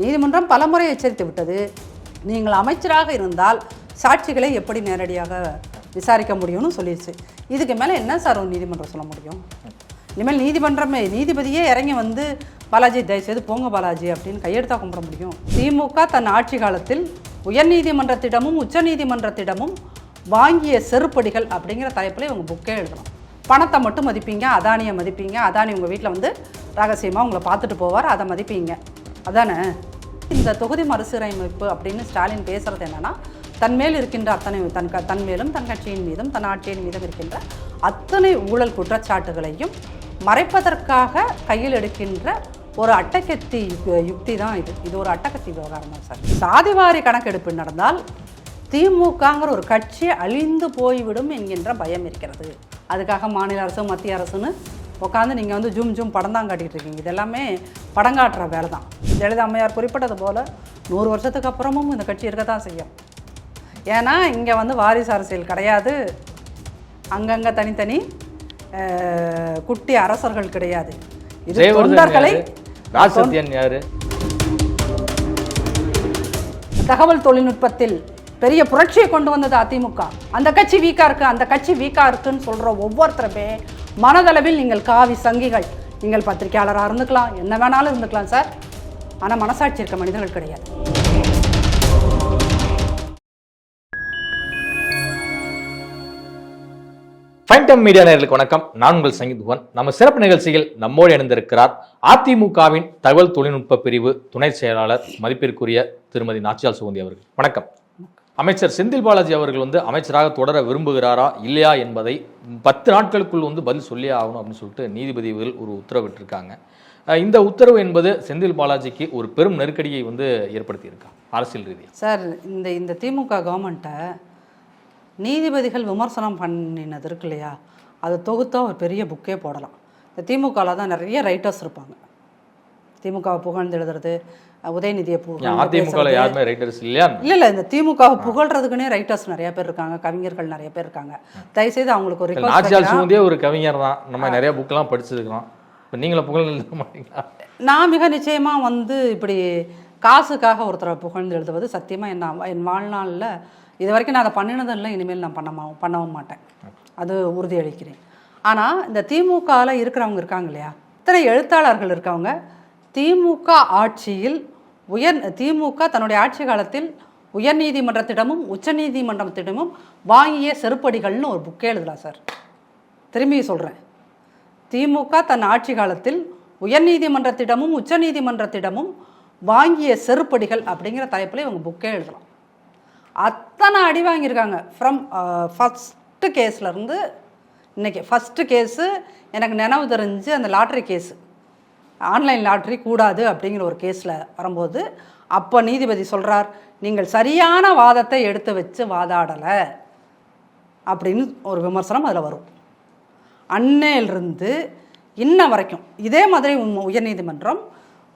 நீதிமன்றம் பலமுறை எச்சரித்து விட்டது. நீங்கள் அமைச்சராக இருந்தால் சாட்சிகளை எப்படி நேரடியாக விசாரிக்க முடியும்னு சொல்லிடுச்சு இதுக்கு மேலே என்ன சார் ஒரு நீதிமன்றம் சொல்ல முடியும்? இனிமேல் நீதிமன்றமே நீதிபதியே இறங்கி வந்து பாலாஜி தயவுசெய்து போங்க பாலாஜி அப்படின்னு கையெடுத்தா கும்பிட முடியும். திமுக தன் ஆட்சி காலத்தில் உயர்நீதிமன்றத்திடமும் உச்சநீதிமன்றத்திடமும் வாங்கிய செருப்படிகள் அப்படிங்கிற தலைப்பில் இவங்க புக்கே எழுதணும். பணத்தை மட்டும் மதிப்பீங்க அதானியை மதிப்பீங்க அதானி உங்கள் வீட்டில் வந்து ரகசியமாக உங்களை பார்த்துட்டு போவார் அதை மதிப்பீங்க. அதானே? இந்த தொகுதி மறுசீரமைப்பு அப்படின்னு ஸ்டாலின் பேசுகிறது என்னன்னா தன் மேல் இருக்கின்ற அத்தனை தன் க தன் மேலும் தன் கட்சியின் மீதும் தன் ஆட்சியின் மீதும் இருக்கின்ற அத்தனை ஊழல் குற்றச்சாட்டுகளையும் மறைப்பதற்காக கையில் எடுக்கின்ற ஒரு அட்டகத்தி யு- யுக்தி தான் இது. இது ஒரு அட்டகத்தி விவகாரம் தான் சார். சாதிவாரி கணக்கெடுப்பு நடந்தால் திமுகங்கிற ஒரு கட்சி அழிந்து போய்விடும் என்கின்ற பயம் இருக்கிறது. அதுக்காக மாநில அரசு மத்திய அரசுன்னு உட்காந்து நீங்கள் வந்து ஜூம் ஜூம் படம் தான் காட்டிகிட்டு இருக்கீங்க. இது எல்லாமே படம் காட்டுற வேலை தான். ஜெயலலிதா அம்மையார் குறிப்பிட்டது போல் நூறு வருஷத்துக்கு அப்புறமும் இந்த கட்சி இருக்க தான் செய்யும். ஏன்னா இங்கே வந்து வாரிசு அரசியல் கிடையாது. அங்கங்கே தனித்தனி குட்டி அரசர்கள் கிடையாது. இது தொண்டர்களை யாரு? தகவல் தொழில்நுட்பத்தில் பெரிய புரட்சியை கொண்டு வந்தது அதிமுக. அந்த கட்சி வீக்கா இருக்கு அந்த கட்சி வீக்கா இருக்குன்னு சொல்ற ஒவ்வொருத்தருமே மனதளவில் நீங்கள் காவி சங்கிகள். நீங்கள் பத்திரிகையாளராக இருந்துக்கலாம் என்ன வேணாலும் இருந்துக்கலாம் சார். ஆனால் மனசாட்சி இருக்க மனிதர்கள் கிடையாது. ஃபைன்டம் மீடியா நேர்களுக்கு வணக்கம். நான் உங்கள் சங்கீத்குவன் நம்ம சிறப்பு நிகழ்ச்சியில் நம்மோடு இணைந்திருக்கிறார் அதிமுகவின் தகவல் தொழில்நுட்ப பிரிவு துணை செயலாளர் மதிப்பிற்குரிய திருமதி நாச்சியால் சுகந்தி அவர்கள். வணக்கம். அமைச்சர் செந்தில் பாலாஜி அவர்கள் வந்து அமைச்சராக தொடர விரும்புகிறாரா இல்லையா என்பதை பத்து நாட்களுக்குள் வந்து பதில் சொல்லியே ஆகணும் அப்படின்னு சொல்லிட்டு நீதிபதிகள் ஒரு உத்தரவிட்டிருக்காங்க. இந்த உத்தரவு என்பது செந்தில் பாலாஜிக்கு ஒரு பெரும் நெருக்கடியை வந்து ஏற்படுத்தியிருக்கா அரசியல் ரீதியாக சார் இந்த இந்த திமுக கவர்மெண்ட்டை நீதிபதிகள் விமர்சனம் பண்ணினது இருக்கு இல்லையா? அதை தொகுத்தா ஒரு பெரிய புக்கே போடலாம். இந்த திமுகவில் தான் நிறைய ரைட்டர்ஸ் இருப்பாங்க. திமுகவை புகழ்ந்து எழுதுறது உதயநிதியை அதிமுக. யாருமே ரைட்டர்ஸ் இல்லையா? இல்ல இல்ல இந்த திமுகவை புகழ்றதுக்குனே ரைட்டர்ஸ் நிறைய பேர் இருக்காங்க கவிஞர்கள் நிறைய பேர் இருக்காங்க. தயவுசெய்து அவங்களுக்கு ஒரு நாச்சியால். சுகந்தியே ஒரு கவிஞர் தான். நம்ம நிறைய புக்கெல்லாம் படிச்சிருக்கிறோம் இப்போ நீங்களும் புகழ் எழுத மாட்டீங்களா? நான் மிக நிச்சயமா வந்து இப்படி காசுக்காக ஒருத்தரை புகழ்ந்து எழுதுவது சத்தியமா என் நான் என் வாழ்நாளில் இது வரைக்கும் நான் அதை பண்ணினதும் இல்லை இனிமேல் நான் பண்ண பண்ணவும் மாட்டேன். அது உறுதியளிக்கிறேன். ஆனால் இந்த திமுகவில் இருக்கிறவங்க இருக்காங்க இல்லையா? இத்தனை எழுத்தாளர்கள் இருக்கவங்க திமுக ஆட்சியில் உயர் திமுக தன்னுடைய ஆட்சி காலத்தில் உயர்நீதிமன்றத்திடமும் உச்சநீதிமன்றத்திடமும் வாங்கிய செருப்படிகள்னு ஒரு புக்கே எழுதலாம் சார் திரும்பி சொல்கிறேன் திமுக தன் ஆட்சி காலத்தில் உயர்நீதிமன்றத்திடமும் உச்சநீதிமன்றத்திடமும் வாங்கிய செருப்படிகள் அப்படிங்கிற தலைப்பில் இவங்க புக்கே எழுதலாம் அத்தனை அடி வாங்கியிருக்காங்க. ஃப்ரம் ஃபஸ்ட்டு கேஸ்லேருந்து இன்னைக்கு ஃபஸ்ட்டு கேஸு எனக்கு நினைவு தெரிஞ்சு அந்த லாட்ரி கேஸு ஆன்லைன் லாட்ரி கூடாது அப்படிங்கிற ஒரு கேஸில் வரும்போது அப்போ நீதிபதி சொல்கிறார் நீங்கள் சரியான வாதத்தை எடுத்து வச்சு வாதாடலை அப்படின்னு ஒரு விமர்சனம் அதில் வரும். அன்னையிலிருந்து இன்ன வரைக்கும் இதே மாதிரி உம் உயர்நீதிமன்றம்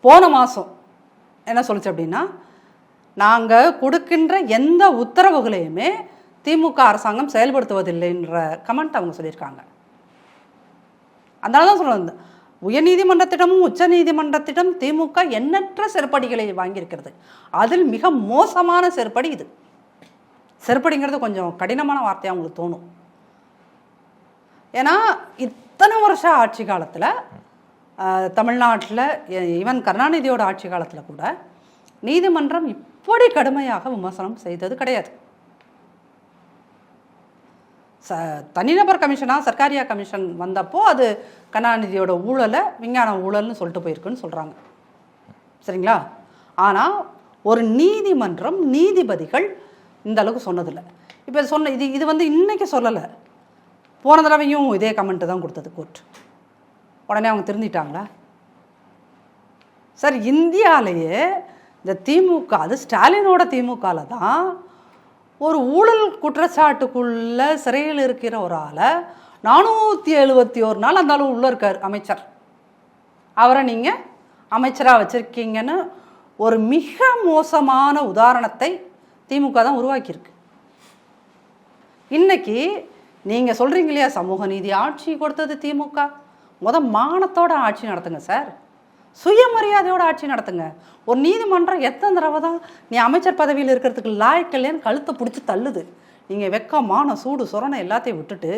போன மாதம் என்ன சொல்லிச்சு அப்படின்னா நாங்கள் கொடுக்கின்ற எந்த உத்தரவுகளையுமே திமுக அரசாங்கம் செயல்படுத்துவதில்லைன்ற கமெண்ட் அவங்க சொல்லியிருக்காங்க. அதனால தான் சொல்லுவேன் உயர்நீதிமன்றத்திடமும் உச்சநீதிமன்றத்திடம் திமுக எண்ணற்ற செருப்படிகளை வாங்கியிருக்கிறது. அதில் மிக மோசமான செருப்படி இது. செருப்படிங்கிறது கொஞ்சம் கடினமான வார்த்தையாக உங்களுக்கு தோணும். ஏன்னா இத்தனை வருஷம் ஆட்சி காலத்தில் தமிழ்நாட்டில் ஈவன் கருணாநிதியோட ஆட்சி காலத்தில் கூட நீதிமன்றம் இப்படி கடுமையாக விமர்சனம் செய்தது கிடையாது. ச தனிநபர் கமிஷனாக சர்க்காரியா கமிஷன் வந்தப்போ அது கருணாநிதியோட ஊழலை விஞ்ஞான ஊழல்னு சொல்லிட்டு போயிருக்குன்னு சொல்கிறாங்க சரிங்களா? ஆனால் ஒரு நீதிமன்றம் நீதிபதிகள் இந்த அளவுக்கு சொன்னதில்லை. இப்போ சொன்ன இது இது வந்து இன்றைக்கி சொல்லலை. போன தடவையும் இதே கமெண்ட்டு தான் கொடுத்தது கோர்ட் உடனே அவங்க திருந்திட்டாங்களா? சார் இந்தியாவிலேயே இந்த திமுக அது ஸ்டாலினோட திமுகவில் தான் ஒரு ஊழல் குற்றச்சாட்டுக்குள்ள சிறையில் இருக்கிற ஒரு ஆளை நானூற்றி எழுபத்தி ஒரு நாள் அந்த அளவு உள்ளே இருக்கார் அமைச்சர். அவரை நீங்கள் அமைச்சராக வச்சுருக்கீங்கன்னு ஒரு மிக மோசமான உதாரணத்தை திமுக தான் உருவாக்கியிருக்கு. இன்னைக்கு நீங்கள் சொல்கிறீங்க இல்லையா சமூக நீதி ஆட்சி கொடுத்தது திமுக. முத மானத்தோட ஆட்சி நடத்துங்க சார். சுயமரியாதையோட ஆட்சி நடத்துங்க. ஒரு நீதிமன்றம் எத்தனை தடவை தான் நீ அமைச்சர் பதவியில் இருக்கிறதுக்கு லாய்க்கல்லேன்னு கழுத்தை பிடிச்சி தள்ளுது. நீங்கள் வெக்கம் மானம் சூடு சொரணை எல்லாத்தையும் விட்டுட்டு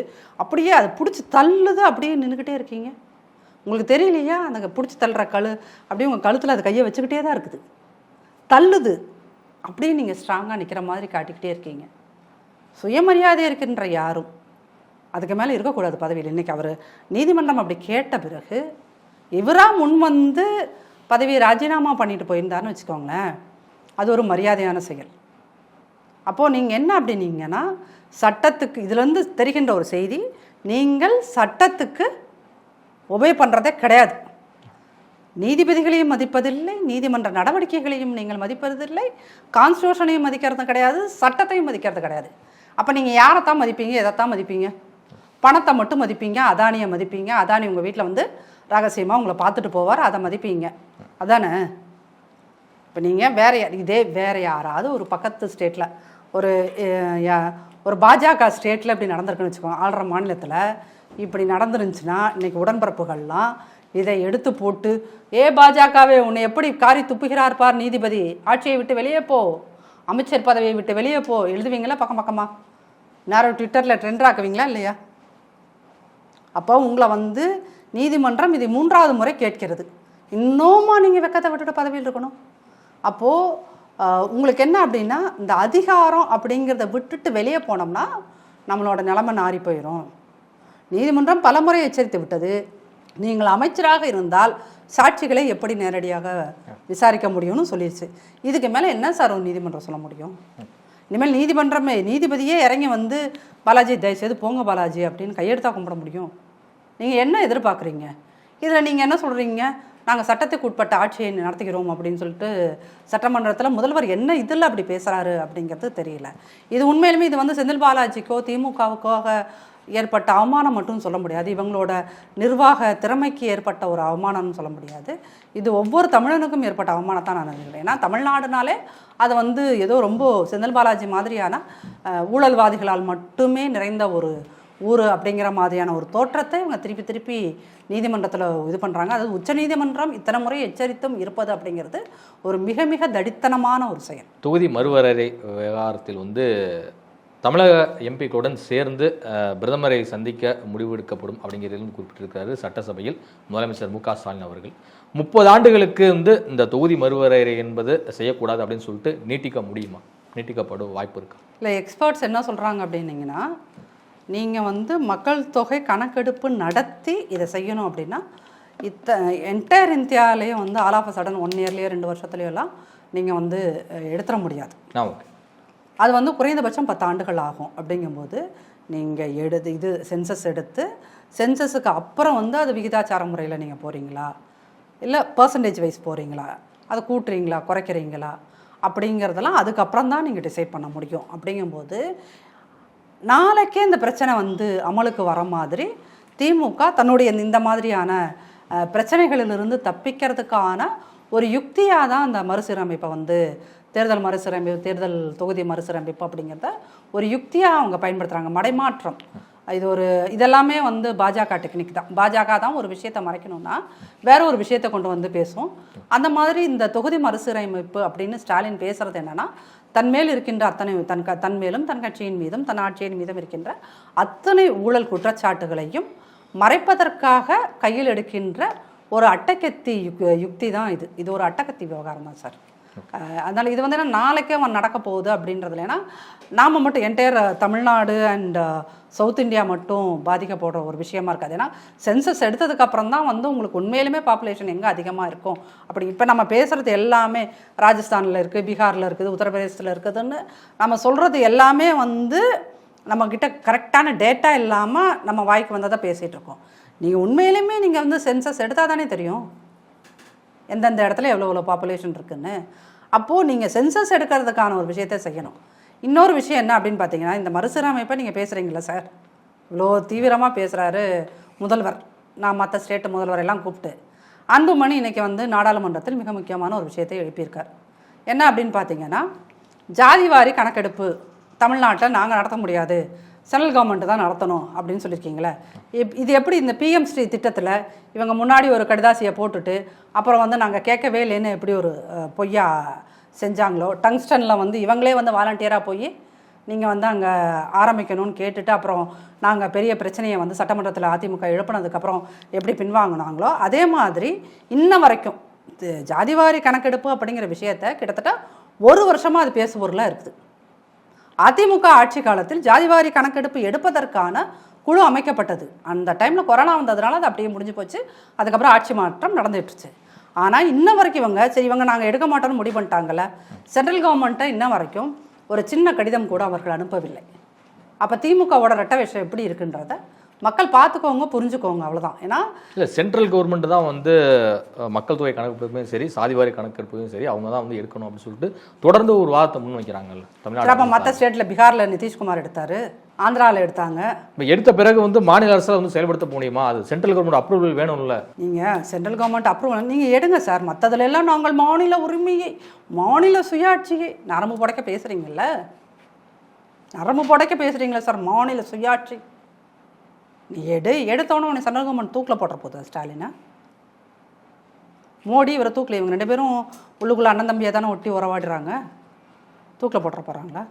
அப்படியே அதை பிடிச்சி தள்ளுது அப்படியே நின்றுக்கிட்டே இருக்கீங்க. உங்களுக்கு தெரியலையா? அந்த பிடிச்சி தள்ளுற கழு அப்படியே உங்கள் கழுத்தில் அது கையை வச்சுக்கிட்டே தான் இருக்குது. தள்ளுது அப்படியே நீங்கள் ஸ்ட்ராங்காக நிற்கிற மாதிரி காட்டிக்கிட்டே இருக்கீங்க. சுயமரியாதை இருக்கின்ற யாரும் அதுக்கு மேலே இருக்கக்கூடாது பதவியில். இன்றைக்கி அவர் நீதிமன்றம் அப்படி கேட்ட பிறகு இவராக முன் வந்து பதவியை ராஜினாமா பண்ணிட்டு போயிருந்தாருன்னு வச்சுக்கோங்களேன். அது ஒரு மரியாதையான செயல். அப்போது நீங்கள் என்ன அப்படின்னீங்கன்னா சட்டத்துக்கு இதுலேருந்து தெரிகின்ற ஒரு செய்தி நீங்கள் சட்டத்துக்கு ஒபே பண்ணுறதே கிடையாது. நீதிபதிகளையும் மதிப்பதில்லை நீதிமன்ற நடவடிக்கைகளையும் நீங்கள் மதிப்பதில்லை கான்ஸ்டியூஷனையும் மதிக்கிறது கிடையாது சட்டத்தையும் மதிக்கிறது கிடையாது. அப்போ நீங்கள் யாரைத்தான் மதிப்பீங்க எதைத்தான் மதிப்பீங்க? பணத்தை மட்டும் மதிப்பீங்க அதானியை மதிப்பீங்க. அதானி உங்கள் வீட்டில் வந்து ரகசியமாக உங்களை பார்த்துட்டு போவார் அதை மதிப்பீங்க. அதானே? இப்போ நீங்கள் வேற இதே வேற யாராவது ஒரு பக்கத்து ஸ்டேட்டில் ஒரு யா- ஒரு பாஜக ஸ்டேட்டில் இப்படி நடந்திருக்குன்னு வச்சுக்கோங்க ஆள்ற மாநிலத்தில் இப்படி நடந்துருந்துச்சுன்னா இன்னைக்கு உடன்பரப்புகள்லாம் இதை எடுத்து போட்டு ஏ பாஜகவே உன்னை எப்படி காரி துப்புகிறார் பார் நீதிபதி? ஆட்சியை விட்டு வெளியே போ. அமைச்சர் பதவியை விட்டு வெளியே போ. எழுதுவீங்களா பக்கம் பக்கமாக நேரம் ட்விட்டரில் ட்ரெண்ட் ஆக்குவீங்களா இல்லையா? அப்போ உங்களை வந்து நீதிமன்றம் இது மூன்றாவது முறை கேட்கிறது. இன்னுமா நீங்கள் வெக்கத்தை விட்டுட்டு பதவியில் இருக்கணும். அப்போது உங்களுக்கு என்ன அப்படின்னா இந்த அதிகாரம் அப்படிங்கிறத விட்டுட்டு வெளியே போனோம்னா நம்மளோட நிலைமை நாறி போயிடும் நீதிமன்றம் பலமுறை எச்சரித்து விட்டது. நீங்கள் அமைச்சராக இருந்தால் சாட்சிகளை எப்படி நேரடியாக விசாரிக்க முடியும்னு சொல்லிடுச்சு இதுக்கு மேலே என்ன சார் ஒரு நீதிமன்றம் சொல்ல முடியும்? இனிமேல் நீதிமன்றமே நீதிபதியே இறங்கி வந்து பாலாஜி தயவுசெய்து போங்க பாலாஜி அப்படின்னு கையெடுத்தா கும்பிட முடியும். நீங்கள் என்ன எதிர்பார்க்குறீங்க? இதில் நீங்கள் என்ன சொல்கிறீங்க நாங்கள் சட்டத்துக்கு உட்பட்ட ஆட்சியை நடத்துகிறோம் அப்படின்னு சொல்லிட்டு சட்டமன்றத்தில் முதல்வர் என்ன இதில் அப்படி பேசுகிறாரு அப்படிங்கிறது தெரியல. இது உண்மையிலுமே இது வந்து செந்தில் பாலாஜிக்கோ திமுகவுக்கோ ஏற்பட்ட அவமானம் மட்டும் சொல்ல முடியாது. இவங்களோட நிர்வாக திறமைக்கு ஏற்பட்ட ஒரு அவமானம்னு சொல்ல முடியாது. இது ஒவ்வொரு தமிழனுக்கும் ஏற்பட்ட அவமானத்தான் நான் நினைக்கிறேன். ஏன்னா தமிழ்நாடுனாலே அது வந்து ஏதோ ரொம்ப செந்தில் பாலாஜி மாதிரியான ஊழல்வாதிகளால் மட்டுமே நிறைந்த ஒரு ஊர் அப்படிங்கிற மாதிரியான ஒரு தோற்றத்தை இவங்க திருப்பி திருப்பி நீதிமன்றத்தில் இது பண்ணுறாங்க அதாவது உச்சநீதிமன்றம் இத்தனை முறை எச்சரித்தும் இருப்பது அப்படிங்கிறது ஒரு மிக மிக தடித்தனமான ஒரு செயல். தொகுதி மறுவரையறை விவகாரத்தில் வந்து தமிழக எம்பிக்களுடன் சேர்ந்து பிரதமரை சந்திக்க முடிவெடுக்கப்படும் அப்படிங்கிறதிலும் குறிப்பிட்டிருக்கிறாரு சட்டசபையில் முதலமைச்சர் மு க ஸ்டாலின் அவர்கள். முப்பது ஆண்டுகளுக்கு வந்து இந்த தொகுதி மறுவரையறை என்பது செய்யக்கூடாது அப்படின்னு சொல்லிட்டு நீட்டிக்க முடியுமா? நீட்டிக்கப்படும் வாய்ப்பு இருக்கா? இல்லை எக்ஸ்பர்ட்ஸ் என்ன சொல்கிறாங்க அப்படின்னீங்கன்னா நீங்கள் வந்து மக்கள் தொகை கணக்கெடுப்பு நடத்தி இதை செய்யணும் அப்படின்னா இத்த என்டையர் இந்தியாவிலேயே வந்து ஆல் ஆஃப் சடன் ஒன் இயர்லேயோ ரெண்டு வருஷத்துலையோ எல்லாம் நீங்கள் வந்து எடுத்துட முடியாது. அது வந்து குறைந்தபட்சம் பத்து ஆண்டுகள் ஆகும். அப்படிங்கும்போது நீங்கள் எடுத்து இது சென்சஸ் எடுத்து சென்சஸுக்கு அப்புறம் வந்து அது விகிதாச்சார முறையில் நீங்கள் போகிறீங்களா இல்லை பர்சன்டேஜ் வைஸ் போகிறீங்களா அதை கூட்டுறீங்களா? குறைக்கிறீங்களா? அப்படிங்கிறதெல்லாம் அதுக்கப்புறம் தான் நீங்கள் டிசைட் பண்ண முடியும். அப்படிங்கும்போது நாளைக்கே இந்த பிரச்சனை வந்து அமலுக்கு வர மாதிரி திமுக தன்னுடைய இந்த மாதிரியான பிரச்சனைகளிலிருந்து தப்பிக்கிறதுக்கான ஒரு யுக்தியாக தான் அந்த மறுசீரமைப்பை வந்து தேர்தல் மறுசீரமைப்பு தேர்தல் தொகுதி மறுசீரமைப்பு அப்படிங்கிறத ஒரு யுக்தியாக அவங்க பயன்படுத்துகிறாங்க மடைமாற்றம். இது ஒரு இதெல்லாமே வந்து பாஜக டெக்னிக் தான். பாஜக தான் ஒரு விஷயத்தை மறைக்கணும்னா வேற ஒரு விஷயத்தை கொண்டு வந்து பேசும். அந்த மாதிரி இந்த தொகுதி மறுசீரமைப்பு அப்படின்னு ஸ்டாலின் பேசுறது என்னன்னா தன் மேல் இருக்கின்ற அத்தனை தன் க தன் மேலும் தன் கட்சியின் மீதும் தன் ஆட்சியின் மீதும் இருக்கின்ற அத்தனை ஊழல் குற்றச்சாட்டுகளையும் மறைப்பதற்காக கையில் எடுக்கின்ற ஒரு அட்டக்கத்தி யுக் யுக்தி தான் இது. இது ஒரு அட்டகத்தி விவகாரம் தான் சார். அதனால் இது வந்து என்ன நாளைக்கே அவன் நடக்க போகுது அப்படின்றதுல ஏன்னா நாம் மட்டும் entire Tamil Nadu and south India மட்டும் பாதிக்கப்படுற ஒரு விஷயமா இருக்காது. ஏன்னா சென்சஸ் எடுத்ததுக்கப்புறம் தான் வந்து உங்களுக்கு உண்மையிலுமே பாப்புலேஷன் எங்கே அதிகமாக இருக்கும். அப்படி இப்போ நம்ம பேசுகிறது எல்லாமே ராஜஸ்தானில் இருக்குது பீகாரில் இருக்குது உத்தரப்பிரதேசத்தில் இருக்குதுன்னு நம்ம சொல்கிறது எல்லாமே வந்து நம்மக்கிட்ட கரெக்டான டேட்டா இல்லாமல் நம்ம வாய்க்கு வந்ததை பேசிகிட்டு இருக்கோம். நீங்கள் உண்மையிலுமே நீங்கள் வந்து சென்சஸ் எடுத்தால் தானே தெரியும். எந்தெந்த இடத்துல எவ்வளோ எவ்வளோ பாப்புலேஷன் இருக்குன்னு. அப்போது நீங்கள் சென்சஸ் எடுக்கிறதுக்கான ஒரு விஷயத்தை செய்யணும். இன்னொரு விஷயம் என்ன அப்படின்னு பார்த்தீங்கன்னா இந்த மறுசீரமைப்பை நீங்கள் பேசுகிறீங்களா சார்? இவ்வளோ தீவிரமாக பேசுகிறாரு முதல்வர். நான் மற்ற ஸ்டேட்டு முதல்வரையெல்லாம் கூப்பிட்டு. அன்புமணி இன்றைக்கி வந்து நாடாளுமன்றத்தில் மிக முக்கியமான ஒரு விஷயத்தை எழுப்பியிருக்கார். என்ன அப்படின்னு பார்த்தீங்கன்னா ஜாதிவாரி கணக்கெடுப்பு தமிழ்நாட்டில் நாங்கள் நடத்த முடியாது. சென்ட்ரல் கவர்மெண்ட் தான் நடத்தணும் அப்படின்னு சொல்லியிருக்கீங்களே. இது எப்படி இந்த பிஎம் ஸ்ரீ திட்டத்தில் இவங்க முன்னாடி ஒரு கடிதாசியை போட்டுட்டு அப்புறம் வந்து நாங்கள் கேட்கவே இல்லைன்னு எப்படி ஒரு பொய்யா செஞ்சாங்களோ? டங்ஸ்டனில் வந்து இவங்களே வந்து வாலண்டியராக போய் நீங்கள் வந்து அங்கே ஆரம்பிக்கணும்னு கேட்டுட்டு அப்புறம் நாங்கள் பெரிய பிரச்சனையை வந்து சட்டமன்றத்தில் அதிமுக எழுப்பினதுக்கப்புறம் எப்படி பின்வாங்கினாங்களோ அதே மாதிரி இன்ன வரைக்கும் ஜாதிவாரி கணக்கெடுப்பு அப்படிங்கிற விஷயத்த கிட்டத்தட்ட ஒரு வருஷமாக அது பேசுபொருளாக இருக்குது. அதிமுக ஆட்சி காலத்தில் ஜாதிவாரி கணக்கெடுப்பு எடுப்பதற்கான குழு அமைக்கப்பட்டது. அந்த டைமில் கொரோனா வந்ததுனால அது அப்படியே முடிஞ்சு போச்சு. அதுக்கப்புறம் ஆட்சி மாற்றம் நடந்துட்டுருச்சு ஆனால் இன்ன வரைக்கும் இவங்க சரி இவங்க நாங்கள் எடுக்க மாட்டோம்னு முடிவு பண்ணிட்டாங்கல்ல சென்ட்ரல் கவர்மெண்ட்டை இன்ன வரைக்கும் ஒரு சின்ன கடிதம் கூட அவர்கள் அனுப்பவில்லை. அப்போ திமுகவோட ரெட்ட விஷயம் எப்படி இருக்குன்றத மக்கள் பார்த்துக்கோங்க புரிஞ்சுக்கோங்க அவ்வளவுதான். ஏன்னா இல்லை சென்ட்ரல் கவர்மெண்ட் தான் வந்து மக்கள் தொகை கணக்கெடுப்பையும் சரி சாதிவாரி கணக்கெடுப்பையும் சரி அவங்க தான் வந்து எடுக்கணும் அப்படின்னு சொல்லிட்டு தொடர்ந்து ஒரு வாதத்தை முன் வைக்கிறாங்கல்ல சரி, அப்போ தமிழ்நாடு மற்ற ஸ்டேட்டில் பீகாரில் நிதிஷ்குமார் எடுத்தார் ஆந்திராவில் எடுத்தாங்க. இப்போ எடுத்த பிறகு வந்து மாநில அரசால் வந்து செயல்படுத்த முடியுமா? அது சென்ட்ரல் கவர்மெண்ட் அப்ரூவல் வேணும்ல. நீங்கள் சென்ட்ரல் கவர்மெண்ட் அப்ரூவல் நீங்கள் எடுங்க சார் மற்றதுல எல்லாம் நாங்கள் மாநில உரிமையை மாநில சுயாட்சியை நரம்பு புடைக்க பேசுகிறீங்கல்ல நரம்பு புடைக்க பேசுகிறீங்களா சார் மாநில சுயாட்சி. நீ எடு எடுத்தவனே உன்னை சந்திரகுமன் தூக்கில் போட்டுற போதும் ஸ்டாலினை. மோடி இவரை தூக்கில் இவங்க ரெண்டு பேரும் உள்ளுக்குள்ளே அண்ணன் தம்பியை தானே ஒட்டி உறவாடுறாங்க. தூக்கில் போட்டுற போகிறாங்களா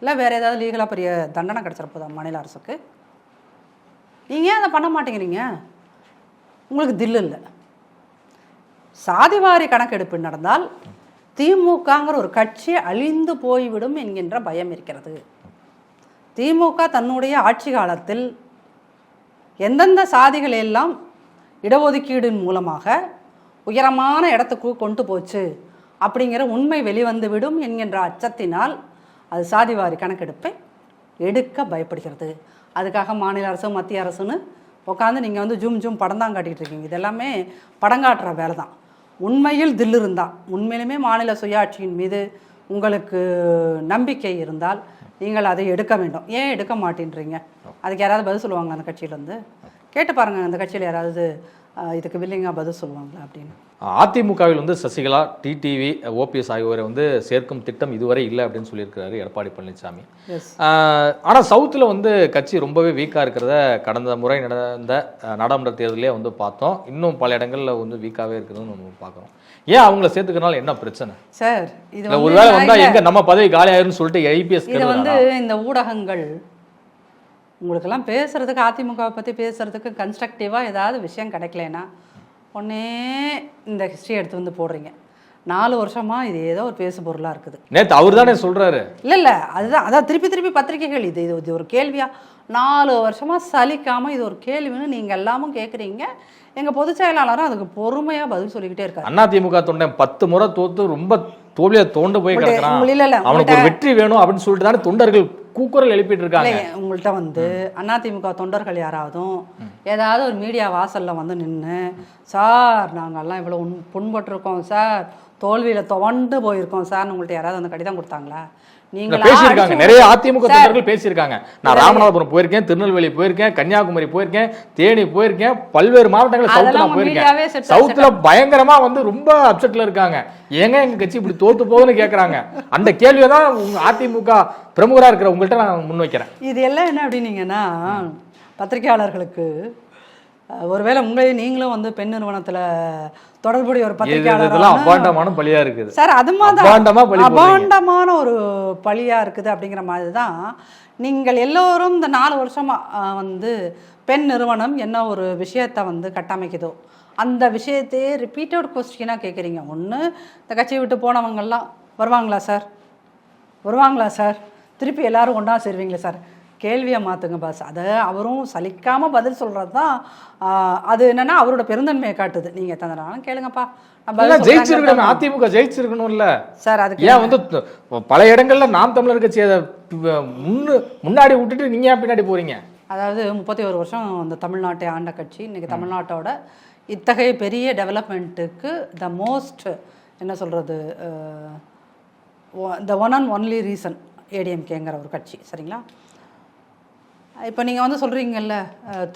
இல்லை வேறு ஏதாவது லீகலாக பெரிய தண்டனை கிடச்சிட போதா மாநில அரசுக்கு? நீங்கள் ஏன் அதை பண்ண மாட்டேங்கிறீங்க? உங்களுக்கு தில்லு இல்லை. சாதிவாரி கணக்கெடுப்பு நடந்தால் திமுகங்கிற ஒரு கட்சி அழிந்து போய்விடும் என்கின்ற பயம் இருக்கிறது. திமுக தன்னுடைய ஆட்சி காலத்தில் எந்தெந்த சாதிகள் எல்லாம் இடஒதுக்கீடின் மூலமாக உயரமான இடத்துக்கு கொண்டு போச்சு அப்படிங்கிற உண்மை வெளிவந்துவிடும் என்கின்ற அச்சத்தினால் அது சாதிவாரி கணக்கெடுப்பை எடுக்க பயப்படுகிறது. அதுக்காக மாநில அரசு மத்திய அரசுன்னு உட்காந்து நீங்கள் வந்து ஜூம் ஜூம் படம் தான் காட்டிகிட்டு இருக்கீங்க. இதெல்லாமே படம் காட்டுற வேலை தான் உண்மையில் தில் இருந்தால் உண்மையிலுமே மாநில சுயாட்சியின் மீது உங்களுக்கு நம்பிக்கை இருந்தால் நீங்கள் அதை எடுக்க வேண்டும். ஏன் எடுக்க மாட்டேன்றீங்க? அதுக்கு யாராவது பதில் சொல்லுவாங்களா அந்த கட்சியிலேருந்து? கேட்டு பாருங்கள் அந்த கட்சியில் யாராவது இதுக்கு வில்லிங்காக பதில் சொல்லுவாங்களா அப்படின்னு. அதிமுகவில் வந்து சசிகலா டிடிவி ஓபிஎஸ் ஆகியோரை வந்து சேர்க்கும் திட்டம் இதுவரை இல்லை அப்படின்னு சொல்லியிருக்கிறாரு எடப்பாடி பழனிசாமி. எஸ் ஆஹ் ஆனா சவுத்துல வந்து கட்சி ரொம்பவே வீக்கா இருக்கிறத கடந்த முறை நடந்த நாடாளுமன்ற தேர்தலே வந்து பார்த்தோம். இன்னும் பல இடங்கள்ல வந்து வீக்காவே இருக்குதுன்னு நம்ம பார்க்குறோம். ஏன் அவங்கள சேர்த்துக்கறனால என்ன பிரச்சனை? சார் இது ஒருவேளை வந்தா எங்க நம்ம பதவி காலி ஆயிரும்னு சொல்லிட்டு ஐபிஎஸ் இது வந்து இந்த ஊடகங்கள். உங்களுக்கெல்லாம் பேசுறதுக்கு அதிமுகவை பற்றி பேசுறதுக்கு கன்ஸ்ட்ரக்டிவாக ஏதாவது விஷயம் கிடைக்கலனா ஒன்னே இந்த ஹிஸ்ட்ரி எடுத்து வந்து போடுறீங்க. நாலு வருஷமா இது ஏதோ ஒரு பேசு பொருளாக இருக்குது. நேத்து அவர் தானே சொல்றாரு. இல்லை இல்லை அதுதான் அதான் திருப்பி திருப்பி பத்திரிகைகள். இது இது இது ஒரு கேள்வியா? நாலு வருஷமாக சலிக்காமல் இது ஒரு கேள்வின்னு நீங்கள் எல்லாமும் கேட்குறீங்க எங்கள் பொதுச் செயலாளரும் அதுக்கு பொறுமையாக பதில் சொல்லிக்கிட்டே இருக்காரு. அதிமுக தொண்டன் பத்து முறை தோத்து ரொம்ப தோல்வியா தோண்டு போய் கிடக்குறான். இல்ல, அவனுக்கு ஒரு வெற்றி வேணும் அப்படின்னு சொல்லிட்டு தானே தொண்டர்கள் கூக்குரல் எழுப்பிட்டு இருக்காங்க உங்கள்கிட்ட வந்து அதிமுக தொண்டர்கள் யாராவதும் ஏதாவது ஒரு மீடியா வாசல்ல வந்து நின்று சார் நாங்கெல்லாம் இவ்வளோ உன் புண்பட்டிருக்கோம் சார். தோல்வியில் துவண்டு போயிருக்கோம் சார் உங்கள்கிட்ட யாராவது அந்த கடிதம் கொடுத்தாங்களா? பேசியிருக்காங்க. நிறைய அதிமுக தொண்டர்கள் பேசியிருக்காங்க. நான் ராமநாதபுரம் போயிருக்கேன் திருநெல்வேலி போயிருக்கேன் கன்னியாகுமரி போயிருக்கேன் தேனி போயிருக்கேன் பல்வேறு மாவட்டங்கள் சவுத்துல போயிருக்கேன். சவுத்துல பயங்கரமா வந்து ரொம்ப அப்செட்ல இருக்காங்க. ஏங்க எங்க கட்சி இப்படி தோத்து போகுதுன்னு கேக்குறாங்க? அந்த கேள்வியை தான் உங்க அதிமுக பிரமுகரா இருக்கிற உங்கள்கிட்ட நான் முன்வைக்கிறேன் இது எல்லாம் என்ன அப்படின்னீங்கன்னா பத்திரிகையாளர்களுக்கு ஒருவேளை உங்களே நீங்களும் வந்து பெண் நிறுவனத்துல தொடர்புடைய ஒரு பத்திரிகையாளர் பழியா இருக்குது. சார் அது மாதிரி. அபாண்டமான ஒரு பழியா இருக்குது அப்படிங்கிற மாதிரி தான் நீங்கள் எல்லோரும் இந்த நாலு வருஷமா வந்து பெண் நிறுவனம் என்ன ஒரு விஷயத்தை வந்து கட்டமைக்குதோ அந்த விஷயத்தையே ரிப்பீட்டட் கொஸ்டினாக கேட்குறீங்க ஒன்று இந்த கட்சியை விட்டு போனவங்கெல்லாம் வருவாங்களா சார்? வருவாங்களா சார்? திருப்பி எல்லாரும் ஒன்றா சேருவீங்களா சார்? கேள்வியை மாற்றுங்க பாஸ் அதை அவரும் சலிக்காமல் பதில் சொல்கிறது தான் அது என்னன்னா அவரோட பெருந்தன்மையை காட்டுது. நீங்கள் நாளும் கேளுங்கப்பா. ஜெயிச்சிருக்கணும் அதிமுக ஜெயிச்சிருக்கணும்ல. சார் அதுக்கு ஏன் வந்து பல இடங்கள்ல நாம் தமிழர் கட்சி அதை ப- முன்னு முன்னாடி விட்டுட்டு நீங்க ஏன் பின்னாடி போறீங்க? அதாவது முப்பத்தி ஒரு வருஷம் இந்த தமிழ்நாட்டை ஆண்ட கட்சி. இன்னைக்கு தமிழ்நாட்டோட இத்தகைய பெரிய டெவலப்மெண்ட்டுக்கு த மோஸ்ட் என்ன சொல்கிறது the one and only reason ஏடிஎம்கேங்கிற ஒரு கட்சி. சரிங்களா? இப்போ நீங்கள் வந்து சொல்கிறீங்கல்ல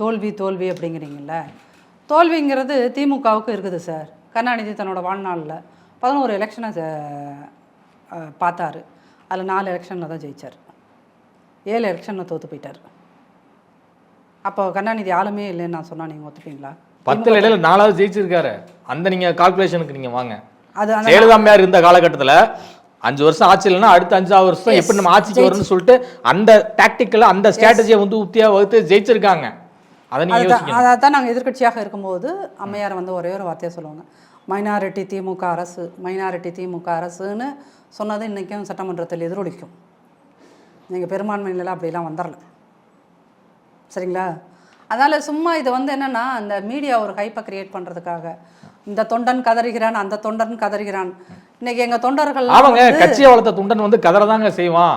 தோல்வி தோல்வி அப்படிங்கிறீங்கல்ல. தோல்விங்கிறது திமுகவுக்கு இருக்குது சார். கருணாநிதி தன்னோட வாழ்நாளில் பதினோரு எலெக்ஷனை பார்த்தாரு. அதில் நாலு எலெக்ஷனில் தான் ஜெயிச்சார். ஏழு எலெக்ஷனில் தோற்று போயிட்டார். அப்போ கருணாநிதி ஆளுமே இல்லைன்னு நான் சொன்னா நீங்கள் ஒத்துப்பீங்களா? பத்துல இடையில நாலாவது ஜெயிச்சிருக்காரு. அந்த நீங்க கால்குலேஷனுக்கு நீங்க வாங்க. அது அந்த ஜெயலலிதா அம்மையார் இருந்த காலகட்டத்துல அஞ்சு வருஷம் ஆட்சி இல்லைன்னா அடுத்த அஞ்சாவது வருஷம் எப்படி நம்ம ஆட்சிக்கு வரும்னு சொல்லிட்டு அந்த டாக்டிக்கல அந்த ஸ்ட்ராட்டஜியை வந்து உத்தியா வகுத்து ஜெயிச்சிருக்காங்க. அதை நீங்க அதுதான் யோசிக்கணும். அதை தான் நாங்கள் எதிர்க்கட்சியாக இருக்கும்போது அம்மையார் வந்து ஒரே ஒரு வார்த்தையை சொல்லுவாங்க. மைனாரிட்டி திமுக அரசு மைனாரிட்டி திமுக அரசுன்னு சொன்னது இன்றைக்கும் சட்டமன்றத்தில் எதிரொலிக்கும். நீங்கள் பெரும்பான்மையில அப்படிலாம் வந்துடல சரிங்களா? அதனால் சும்மா இது வந்து என்னென்னா அந்த மீடியா ஒரு ஹைப்பை கிரியேட் பண்ணுறதுக்காக இந்த தொண்டன் கதறுகிறான் அந்த தொண்டன் கதறுகிறான். இன்னைக்கு எங்கள் தொண்டர்கள் ஆமாங்க கட்சியை வளர்த்த துண்டன் வந்து கதறதாங்க செய்வான்.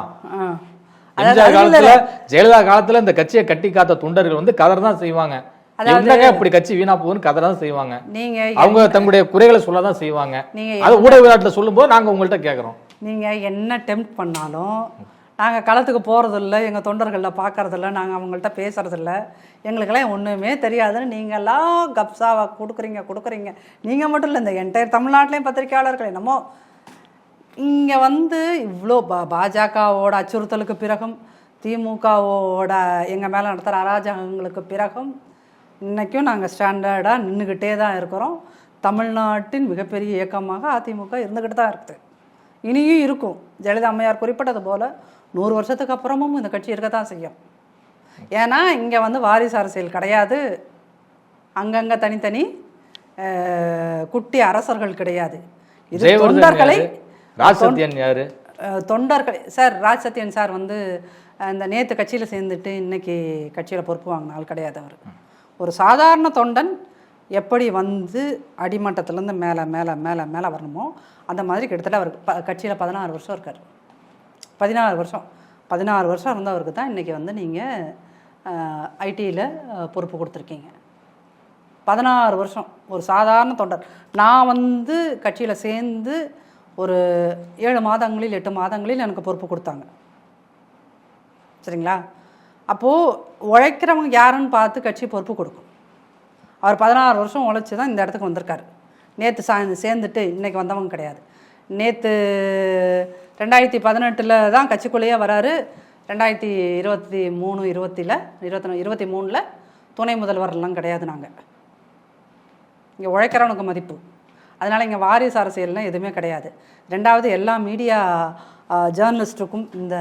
காலத்துல ஜெயலலிதா காலத்துல இந்த கட்சியை கட்டி காத்த தொண்டர்கள் வந்து கதற தான் செய்வாங்க என்னங்க இப்படி கட்சி வீணா போகுதுன்னு கதற தான் செய்வாங்க நீங்கள் அவங்க தங்களுடைய குறைகளை சொல்ல தான் செய்வாங்க. நீங்கள் அது ஊடக விளையாட்டுல சொல்லும்போது நாங்க உங்கள்ட்ட கேக்குறோம். நீங்கள் என்ன டெம்ப்ட் பண்ணாலும் நாங்கள் களத்துக்கு போகிறதில்ல எங்கள் தொண்டர்களில் பார்க்குறதில்ல நாங்கள் அவங்கள்ட்ட பேசுகிறதில்ல எங்களுக்கெல்லாம் ஒன்றுமே தெரியாதுன்னு நீங்கள்லாம் கப்சாவாக கொடுக்குறீங்க கொடுக்குறீங்க. நீங்கள் மட்டும் இல்லை இந்த என்டையர் தமிழ்நாட்டிலையும் பத்திரிக்கையாளர்கள் என்னமோ இங்கே வந்து இவ்வளோ பா பாஜகவோட அச்சுறுத்தலுக்கு பிறகும் திமுகவோட எங்கள் மேலே நடத்துகிற அராஜகங்களுக்கு பிறகும் இன்றைக்கும் நாங்கள் ஸ்டாண்டர்டாக நின்றுக்கிட்டே தான் இருக்கிறோம். தமிழ்நாட்டின் மிகப்பெரிய இயக்கமாக அதிமுக இருந்துக்கிட்டு தான் இருக்குது. இனியும் இருக்கும். ஜெயலலிதா அம்மையார் குறிப்பிட்டது போல் நூறு வருஷத்துக்கு அப்புறமும் இந்த கட்சி இருக்க தான் செய்யும். ஏன்னா இங்கே வந்து வாரிசு அரசியல் கிடையாது. அங்கங்கே தனித்தனி குட்டி அரசர்கள் கிடையாது. இது தொண்டர்களை? ராஜசத்யன் யாரு? தொண்டர்கள் சார் ராஜ் சத்யன் சார் வந்து அஹ், இந்த நேற்று கட்சியில் சேர்ந்துட்டு இன்னைக்கு கட்சியில் பொறுப்பு வாங்கின ஆள் கிடையாது அவர். ஒரு சாதாரண தொண்டன் எப்படி வந்து அடிமட்டத்துலேருந்து மேலே மேலே மேலே மேலே வரணுமோ அந்த மாதிரி கிட்டத்தட்ட அவர் ப கட்சியில் பதினாறு வருஷம் இருக்கார். பதினாறு வருஷம். பதினாறு வருஷம் இருந்தவருக்கு தான் இன்றைக்கி வந்து நீங்கள் ஐடியில் பொறுப்பு கொடுத்துருக்கீங்க. பதினாறு வருஷம். ஒரு சாதாரண தொண்டர். நான் வந்து கட்சியில் சேர்ந்து ஒரு ஏழு மாதங்களில் எட்டு மாதங்களில் எனக்கு பொறுப்பு கொடுத்தாங்க. சரிங்களா? அப்போது உழைக்கிறவங்க யாருன்னு பார்த்து கட்சி பொறுப்பு கொடுக்கும். அவர் பதினாறு வருஷம் உழைச்சி தான் இந்த இடத்துக்கு வந்திருக்காரு. நேற்று சா சேர்ந்துட்டு இன்றைக்கி வந்தவங்க கிடையாது. நேற்று ரெண்டாயிரத்தி பதினெட்டில் தான் கட்சிக்குள்ளேயே வராரு. ரெண்டாயிரத்தி இருபத்தி மூணு இருபத்தியில் இருபத்தி இருபத்தி மூணில் துணை முதல்வர்லாம் கிடையாது நாங்கள் இங்கே உழைக்கிறவனுக்கு மதிப்பு. அதனால் இங்கே வாரிசு அரசியல்லாம் எதுவுமே கிடையாது. ரெண்டாவது எல்லா மீடியா ஜேர்னலிஸ்ட்டுக்கும் இந்த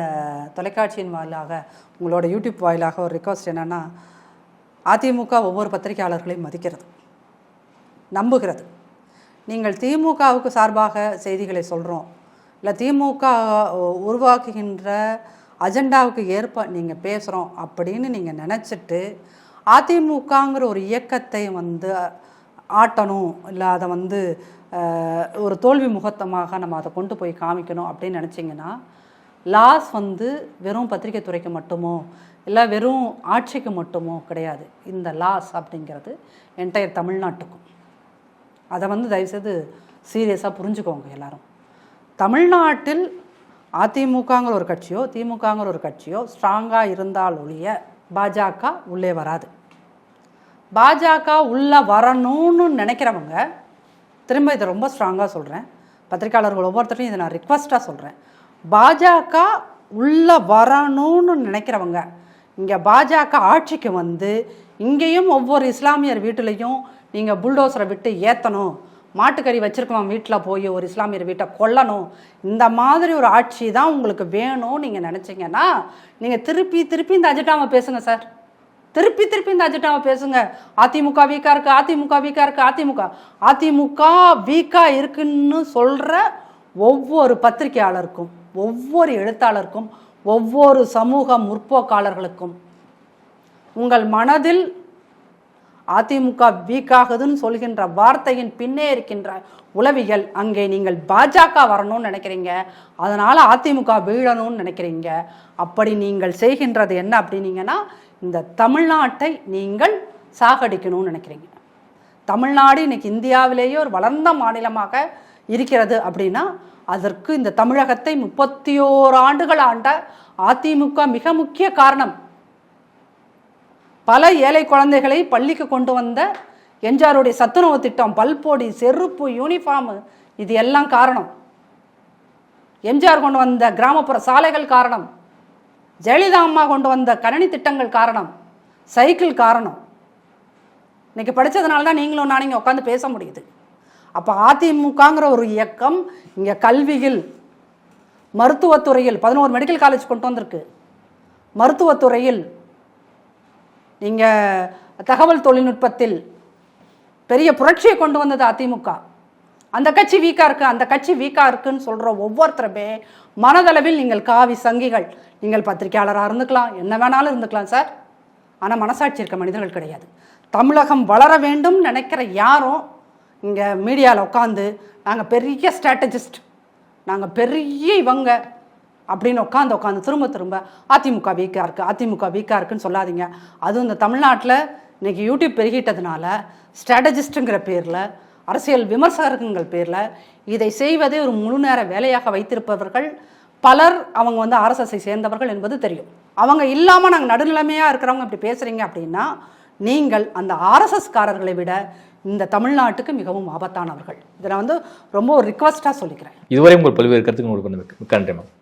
தொலைக்காட்சியின் வாயிலாக உங்களோட யூடியூப் வாயிலாக ஒரு ரிக்வஸ்ட் என்னென்னா அதிமுக ஒவ்வொரு பத்திரிகையாளர்களையும் மதிக்கிறது. நம்புகிறது. நீங்கள் திமுகவுக்கு சார்பாக செய்திகளை சொல்கிறோம் இல்லை திமுக உருவாக்குகின்ற அஜெண்டாவுக்கு ஏற்ப நீங்கள் பேசுகிறோம் அப்படின்னு நீங்கள் நினச்சிட்டு அதிமுகங்கிற ஒரு இயக்கத்தை வந்து ஆட்டணும் இல்லை அதை வந்து ஒரு தோல்வி முகத்தமாக நம்ம அதை கொண்டு போய் காமிக்கணும் அப்படின்னு நினச்சிங்கன்னா லாஸ் வந்து வெறும் பத்திரிகை துறைக்கு மட்டுமோ இல்லை வெறும் ஆட்சிக்கு மட்டுமோ கிடையாது. இந்த லாஸ் அப்படிங்கிறது என்டையர் தமிழ்நாட்டுக்கும். அதை வந்து தயவுசெய்து சீரியஸாக புரிஞ்சுக்கோங்க எல்லாரும். தமிழ்நாட்டில் அதிமுகங்கிற ஒரு கட்சியோ திமுகங்கிற ஒரு கட்சியோ ஸ்ட்ராங்காக இருந்தால் ஒழிய பாஜக உள்ளே வராது. பாஜக உள்ளே வரணும்னு நினைக்கிறவங்க திரும்ப இதை ரொம்ப ஸ்ட்ராங்காக சொல்கிறேன் பத்திரிக்கையாளர்கள் ஒவ்வொருத்தரையும் இதை நான் ரிக்வஸ்ட்டாக சொல்கிறேன் பாஜக உள்ளே வரணும்னு நினைக்கிறவங்க இங்கே பாஜக ஆட்சிக்கு வந்து இங்கேயும் ஒவ்வொரு இஸ்லாமியர் வீட்டிலையும் நீங்கள் புல்டோசரை விட்டு ஏற்றணும் மாட்டுக்கறி வச்சிருக்கவன் வீட்டில் போய் ஒரு இஸ்லாமியர் வீட்டை கொல்லணும். இந்த மாதிரி ஒரு ஆட்சி தான் உங்களுக்கு வேணும் நீங்கள் நினச்சிங்கன்னா நீங்கள் திருப்பி திருப்பி இந்த அஜெண்டாவை பேசுங்க சார். திருப்பி திருப்பி இந்த அஜெண்டாவை பேசுங்க. அதிமுக வீக்கா இருக்கு அதிமுக வீக்கா இருக்கு அதிமுக. அதிமுக வீக்கா இருக்குன்னு சொல்ற ஒவ்வொரு பத்திரிகையாளருக்கும் ஒவ்வொரு எழுத்தாளருக்கும் ஒவ்வொரு சமூக முற்போக்காளர்களுக்கும் உங்கள் மனதில் அதிமுக வீக்காகுதுன்னு சொல்கின்ற வார்த்தையின் பின்னே இருக்கின்ற உளவிகள் அங்கே நீங்கள் பாஜக வரணும்னு நினைக்கிறீங்க. அதனால் அதிமுக வீழணும்னு நினைக்கிறீங்க. அப்படி நீங்கள் செய்கின்றது என்ன அப்படின்னீங்கன்னா இந்த தமிழ்நாட்டை நீங்கள் சாகடிக்கணும்னு நினைக்கிறீங்க. தமிழ்நாடு இன்னைக்கு இந்தியாவிலேயே ஒரு வளர்ந்த மாநிலமாக இருக்கிறது அப்படின்னா அதற்கு இந்த தமிழகத்தை முப்பத்தி ஓர் ஆண்டுகள் ஆண்ட அதிமுக மிக முக்கிய காரணம். பல ஏழை குழந்தைகளை பள்ளிக்கு கொண்டு வந்த எம்ஜிஆருடைய சத்துணவு திட்டம் பல்பொடி செருப்பு யூனிஃபார்மு இது எல்லாம் காரணம். எம்ஜிஆர் கொண்டு வந்த கிராமப்புற சாலைகள் காரணம். ஜெயலலிதா அம்மா கொண்டு வந்த கணினி திட்டங்கள் காரணம். சைக்கிள் காரணம். இன்னைக்கு படித்ததுனால தான் நீங்களும் நான் இங்கே உட்காந்து பேச முடியுது. அப்போ அதிமுகங்கிற ஒரு இயக்கம் இங்கே கல்வியில் மருத்துவத்துறையில் பதினோரு மெடிக்கல் காலேஜ் கொண்டு வந்திருக்கு. மருத்துவத்துறையில் நீங்கள் தகவல் தொழில்நுட்பத்தில் பெரிய புரட்சியை கொண்டு வந்தது அதிமுக. அந்த கட்சி வீக்காக இருக்குது அந்த கட்சி வீக்காக இருக்குன்னு சொல்கிற ஒவ்வொருத்தருமே மனதளவில் நீங்கள் காவி சங்கிகள். நீங்கள் பத்திரிக்கையாளராக இருந்துக்கலாம் என்ன வேணாலும் இருந்துக்கலாம் சார். ஆனால் மனசாட்சி இருக்க மனிதர்கள் கிடையாது. தமிழகம் வளர வேண்டும் நினைக்கிற யாரும் இங்கே மீடியாவில் உட்காந்து நாங்கள் பெரிய ஸ்ட்ராட்டஜிஸ்ட் நாங்கள் பெரிய இவங்க. அப்படின்னு உட்காந்து உட்காந்து திரும்ப திரும்ப அதிமுக வீக்காக இருக்குது அதிமுக வீக்காக இருக்குன்னு சொல்லாதீங்க. அதுவும் இந்த தமிழ்நாட்டில் இன்றைக்கி யூடியூப் பெருகிட்டதுனால ஸ்ட்ராட்டஜிஸ்ட்டுங்கிற பேரில் அரசியல் விமர்சகர்கள் பேரில் இதை செய்வதே ஒரு முழு நேர வேலையாக வைத்திருப்பவர்கள் பலர் அவங்க வந்து ஆர்எஸ்எஸ்ஐ சேர்ந்தவர்கள் என்பது தெரியும். அவங்க இல்லாமல் நாங்கள் நடுநிலைமையாக இருக்கிறவங்க இப்படி பேசுகிறீங்க அப்படின்னா நீங்கள் அந்த ஆர்எஸ்எஸ்காரர்களை விட இந்த தமிழ்நாட்டுக்கு மிகவும் ஆபத்தானவர்கள். இதை நான் வந்து ரொம்ப ஒரு ரிக்வஸ்ட்டாக சொல்லிக்கிறேன். இதுவரை உங்கள் பல்வேறு கருத்துக்கு உங்களுக்கு நன்றி மேம்